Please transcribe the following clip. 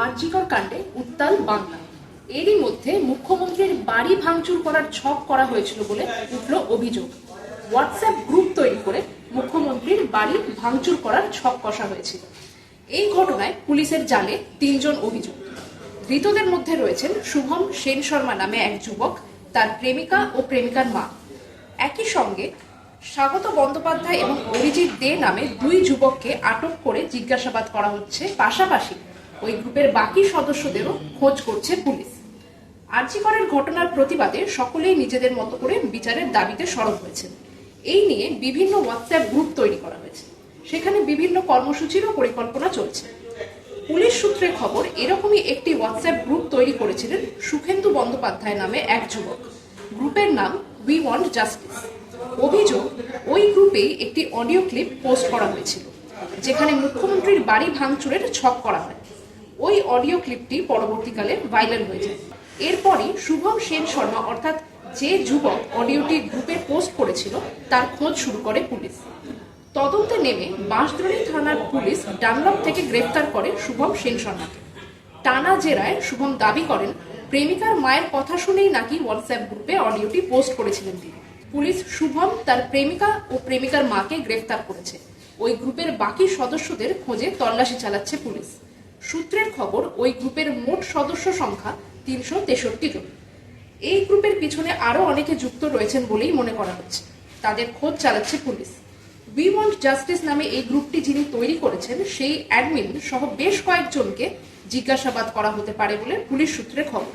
আরজিকর কাণ্ডে উত্তাল বাংলা। এরই মধ্যে মুখ্যমন্ত্রীর বাড়ি ভাঙচুর করার ছক করা হয়েছিল বলে উঠল অভিযোগ। হোয়াটসঅ্যাপ গ্রুপ তৈরি করে মুখ্যমন্ত্রীর বাড়ি ভাঙচুর করার ছক কষা হয়েছিল এই ঘটনায় পুলিশের জালে তিনজন অভিযুক্ত। ধৃতদের মধ্যে রয়েছেন শুভম সেন শর্মা নামে এক যুবক, তার প্রেমিকা ও প্রেমিকার মা। একই সঙ্গে স্বাগত বন্দ্যোপাধ্যায় এবং অরিজিৎ দে নামে দুই যুবককে আটক করে জিজ্ঞাসাবাদ করা হচ্ছে। পাশাপাশি ওই গ্রুপের বাকি সদস্যদেরও খোঁজ করছে পুলিশ। আর্জিকরের ঘটনার প্রতিবাদে সকলেই নিজেদের মতো করে বিচারের দাবিতে সরব হয়েছে এই নিয়ে বিভিন্ন হোয়াটসঅ্যাপ গ্রুপ তৈরি করা হয়েছে। সেখানে বিভিন্ন কর্মসূচিরও পরিকল্পনা চলছে। পুলিশ সূত্রে খবর, এরকমই একটি হোয়াটসঅ্যাপ গ্রুপ তৈরি করেছিলেন সুখেন্দু বন্দ্যোপাধ্যায় নামে এক যুবক। গ্রুপের নাম উই ওয়ান্ট জাস্টিস অভিযোগ, ওই গ্রুপেই একটি অডিও ক্লিপ পোস্ট করা হয়েছিল, যেখানে মুখ্যমন্ত্রীর বাড়ি ভাঙচুরের ছক করা হয়। ওই অডিও ক্লিপটি পরবর্তীকালে ভাইরাল হয়ে যায় এরপরই শুভম সেন শর্মা, অর্থাৎ যে যুবক অডিওটি গ্রুপে পোস্ট করেছিল, তার খোঁজ শুরু করে পুলিশ। তদন্তে নেমে বাঁশদ্রোণী থানার পুলিশ ডানলপ থেকে গ্রেফতার করে শুভম সেন শর্মাকে। টানা জেরায় শুভম দাবি করেন, প্রেমিকার মায়ের কথা শুনেই নাকি হোয়াটসঅ্যাপ গ্রুপে অডিওটি পোস্ট করেছিলেন তিনি। পুলিশ শুভম তার প্রেমিকা ও প্রেমিকার মাকে গ্রেফতার করেছে। ওই গ্রুপের বাকি সদস্যদের খোঁজে তল্লাশি চালাচ্ছে পুলিশ। সূত্রের খবর, ওই গ্রুপের মোট সদস্য সংখ্যা তিনশো তেষট্টি জন। এই গ্রুপের পিছনে আরও অনেকে যুক্ত রয়েছেন বলেই মনে করা হচ্ছে। তাদের খোঁজ চালাচ্ছে পুলিশ। উই ওয়ান্ট জাস্টিস নামে এই গ্রুপটি যিনি তৈরি করেছেন, সেই অ্যাডমিন সহ বেশ কয়েকজনকে জিজ্ঞাসাবাদ করা হতে পারে বলে পুলিশ সূত্রে খবর।